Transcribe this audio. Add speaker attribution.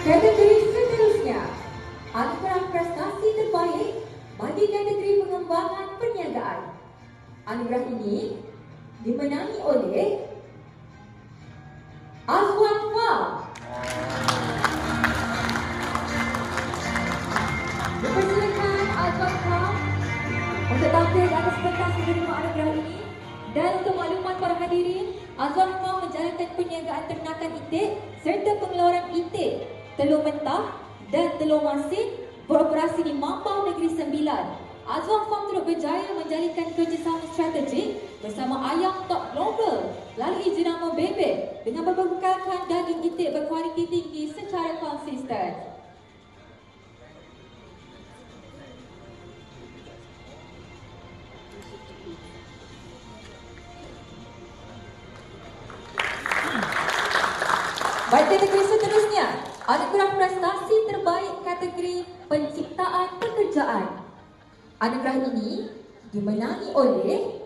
Speaker 1: Kategori seterusnya Anugerah Prestasi Terbaik bagi kategori pengembangan perniagaan. Anugerah ini dimenangi oleh Azwan Fah. Dipersilakan Azwan Fah untuk tampil atas pentas menerima anugerah ini. Dan untuk maklumat para hadirin, Azwan Fah menjalankan perniagaan ternakan itik serta pengeluaran itik, telur mentah dan telur masin beroperasi di Mambau Negeri Sembilan. Azwan Farm turut berjaya menjalinkan kerjasama strategik bersama Ayam Top Global melalui jenama Bebek dengan berbekalkan daging itik berkualiti tinggi secara konsisten. Baik kategori seterusnya, anugerah prestasi terbaik kategori penciptaan pekerjaan. Anugerah ini dimenangi oleh